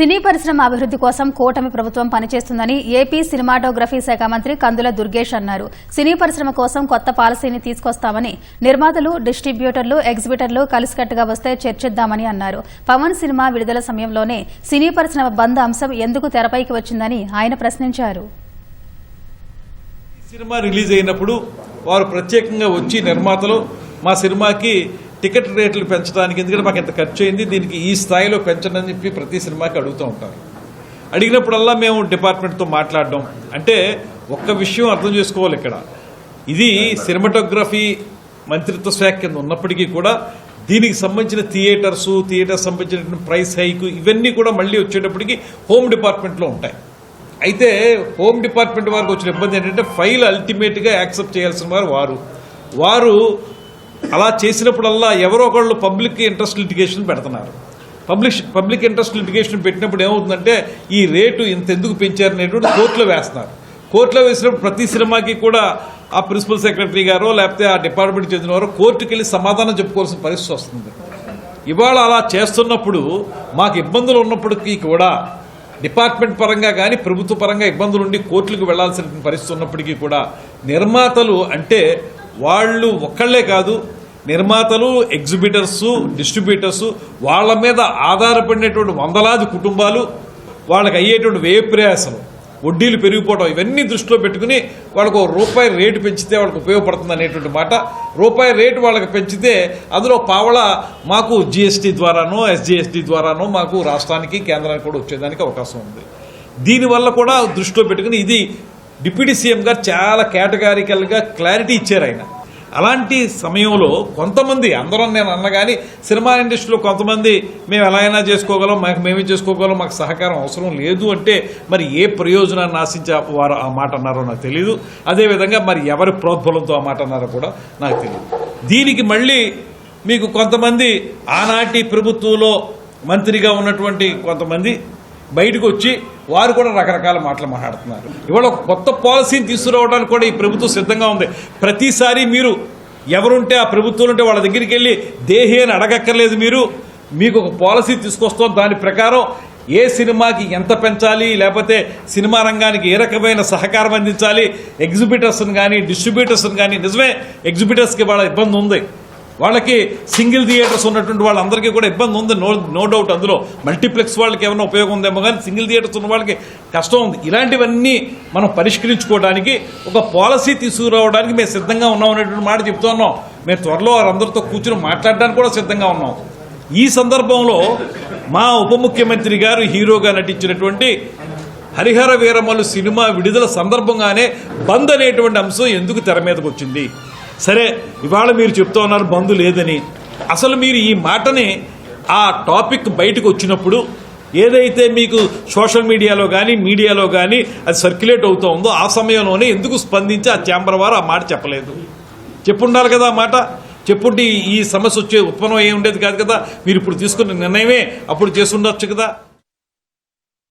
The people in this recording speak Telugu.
సినీ పరిశ్రమ అభివృద్ది కోసం కూటమి ప్రభుత్వం పనిచేస్తుందని ఏపీ సినిమాటోగ్రఫీ శాఖ మంత్రి కందుల దుర్గేష్ అన్నారు. సినీ పరిశ్రమ కోసం కొత్త పాలసీని తీసుకొస్తామని నిర్మాతలు డిస్ట్రిబ్యూటర్లు ఎగ్జిబిటర్లు కలిసికట్టుగా వస్తే చర్చిద్దామని అన్నారు. పవన్ సినిమా విడుదల సమయంలోనే సినీ పరిశ్రమ బంద్ అంశం ఎందుకు తెరపైకి వచ్చిందని ఆయన ప్రశ్నించారు. సినిమా రిలీజ్ అయినప్పుడు వారు ప్రత్యేకంగా వచ్చి నిర్మాతలు మా సినిమాకి టికెట్ రేట్లు పెంచడానికి ఎందుకంటే మాకు ఎంత ఖర్చు అయింది దీనికి ఈ స్థాయిలో పెంచడం అని చెప్పి ప్రతి సినిమాకి అడుగుతూ ఉంటారు అడిగినప్పుడల్లా మేము డిపార్ట్మెంట్తో మాట్లాడడం. అంటే ఒక్క విషయం అర్థం చేసుకోవాలి ఇక్కడ. ఇది సినిమాటోగ్రఫీ మంత్రిత్వ శాఖ కింద ఉన్నప్పటికీ కూడా దీనికి సంబంధించిన థియేటర్స్ థియేటర్స్ సంబంధించిన ప్రైస్ హైక్ ఇవన్నీ కూడా మళ్ళీ వచ్చేటప్పటికి హోమ్ డిపార్ట్మెంట్లో ఉంటాయి. అయితే హోమ్ డిపార్ట్మెంట్ వారికి వచ్చిన ఇబ్బంది ఏంటంటే ఫైల్ అల్టిమేట్గా యాక్సెప్ట్ చేయాల్సిన వారు వారు. వారు అలా చేసినప్పుడల్లా ఎవరో ఒకళ్ళు పబ్లిక్ ఇంట్రెస్ట్ లిటిగేషన్ పెడుతున్నారు. పబ్లిక్ పబ్లిక్ ఇంట్రెస్ట్ లిటిగేషన్ పెట్టినప్పుడు ఏమవుతుందంటే ఈ రేటు ఇంత ఎందుకు పెంచారు అనేటువంటి కోర్టులో వేస్తున్నారు. కోర్టులో వేసినప్పుడు ప్రతి సినిమాకి కూడా ఆ ప్రిన్సిపల్ సెక్రటరీ గారో లేకపోతే ఆ డిపార్ట్మెంట్ చెందిన వారో కోర్టుకి వెళ్ళి సమాధానం చెప్పుకోవాల్సిన పరిస్థితి వస్తుంది. ఇవాళ అలా చేస్తున్నప్పుడు మాకు ఇబ్బందులు ఉన్నప్పటికీ కూడా డిపార్ట్మెంట్ పరంగా కానీ ప్రభుత్వ పరంగా ఇబ్బందులు ఉండి కోర్టులకు వెళ్ళాల్సిన పరిస్థితి ఉన్నప్పటికీ కూడా నిర్మాతలు అంటే వాళ్ళు ఒక్కళ్ళే కాదు నిర్మాతలు ఎగ్జిబిటర్స్ డిస్ట్రిబ్యూటర్స్ వాళ్ళ మీద ఆధారపడినటువంటి వందలాది కుటుంబాలు వాళ్ళకి అయ్యేటువంటి వ్యయ ప్రయాసలు వడ్డీలు పెరిగిపోవడం ఇవన్నీ దృష్టిలో పెట్టుకుని వాళ్ళకు రూపాయి రేటు పెంచితే వాళ్ళకి ఉపయోగపడుతుంది అనేటువంటి మాట. రూపాయి రేటు వాళ్ళకి పెంచితే అందులో పావల మాకు జిఎస్టీ ద్వారానో ఎస్జిఎస్టీ ద్వారానో మాకు రాష్ట్రానికి కేంద్రానికి కూడా వచ్చేదానికి అవకాశం ఉంది. దీనివల్ల కూడా దృష్టిలో పెట్టుకుని ఇది డిప్యూటీ సీఎం గారు చాలా కేటగారికల్గా క్లారిటీ ఇచ్చారు ఆయన. అలాంటి సమయంలో కొంతమంది అందరం నేను అన్నగాని సినిమా ఇండస్ట్రీలో కొంతమంది మేము ఎలా అయినా చేసుకోగలం మాకు మేమే చేసుకోగలం మాకు సహకారం అవసరం లేదు అంటే మరి ఏ ప్రయోజనాన్ని ఆశించే వారు ఆ మాట అన్నారో నాకు తెలియదు అదేవిధంగా మరి ఎవరి ప్రోద్బలంతో ఆ మాట అన్నారో కూడా నాకు తెలియదు దీనికి మళ్ళీ మీకు కొంతమంది ఆనాటి ప్రభుత్వంలో మంత్రిగా ఉన్నటువంటి కొంతమంది బయటకు వచ్చి వారు కూడా రకరకాల మాటలు మాట్లాడుతున్నారు. ఇవాళ ఒక కొత్త పాలసీని తీసుకురావడానికి కూడా ఈ ప్రభుత్వం సిద్ధంగా ఉంది. ప్రతిసారి మీరు ఎవరుంటే ఆ ప్రభుత్వం ఉంటే వాళ్ళ దగ్గరికి వెళ్ళి దేహి అని అడగక్కర్లేదు మీరు. మీకు ఒక పాలసీ తీసుకొస్తాం. దాని ప్రకారం ఏ సినిమాకి ఎంత పెంచాలి? లేకపోతే సినిమా రంగానికి ఏ రకమైన సహకారం అందించాలి? ఎగ్జిబిటర్స్ని కానీ డిస్ట్రిబ్యూటర్స్ని కానీ నిజమే ఎగ్జిబిటర్స్కి వాళ్ళ ఇబ్బంది ఉంది. వాళ్ళకి సింగిల్ థియేటర్స్ ఉన్నటువంటి వాళ్ళందరికీ కూడా ఇబ్బంది ఉంది. నో నో డౌట్ అందులో. మల్టీప్లెక్స్ వాళ్ళకి ఏమైనా ఉపయోగం ఉందేమో కానీ సింగిల్ థియేటర్స్ ఉన్న వాళ్ళకి కష్టం ఉంది. ఇలాంటివన్నీ మనం పరిష్కరించుకోవడానికి ఒక పాలసీ తీసుకురావడానికి మేము సిద్ధంగా ఉన్నాం అనేటువంటి మాట చెప్తున్నాం మేము త్వరలో వారందరితో కూర్చుని మాట్లాడడానికి కూడా సిద్ధంగా ఉన్నాం. ఈ సందర్భంలో మా ఉప ముఖ్యమంత్రి గారు హీరోగా నటించినటువంటి హరిహర వీరమలు సినిమా విడుదల సందర్భంగానే బంద్ అనేటువంటి అంశం ఎందుకు తెర మీదకి వచ్చింది? సరే ఇవాళ మీరు చెప్తా ఉన్నారు బంధు లేదని. అసలు మీరు ఈ మాటని ఆ టాపిక్ బయటకు వచ్చినప్పుడు ఏదైతే మీకు సోషల్ మీడియాలో కానీ మీడియాలో కానీ అది సర్క్యులేట్ అవుతూ ఉందో ఆ సమయంలోనే ఎందుకు స్పందించి ఆ ఛాంబర్ వారు ఆ మాట చెప్పలేదు? చెప్పుండాలి కదా ఆ మాట. చెప్పుంటే ఈ- సమస్య వచ్చే ఉత్పన్నం అయ్యి ఉండేది కాదు కదా. మీరు ఇప్పుడు తీసుకున్న నిర్ణయమే అప్పుడు చేసి ఉండొచ్చు కదా.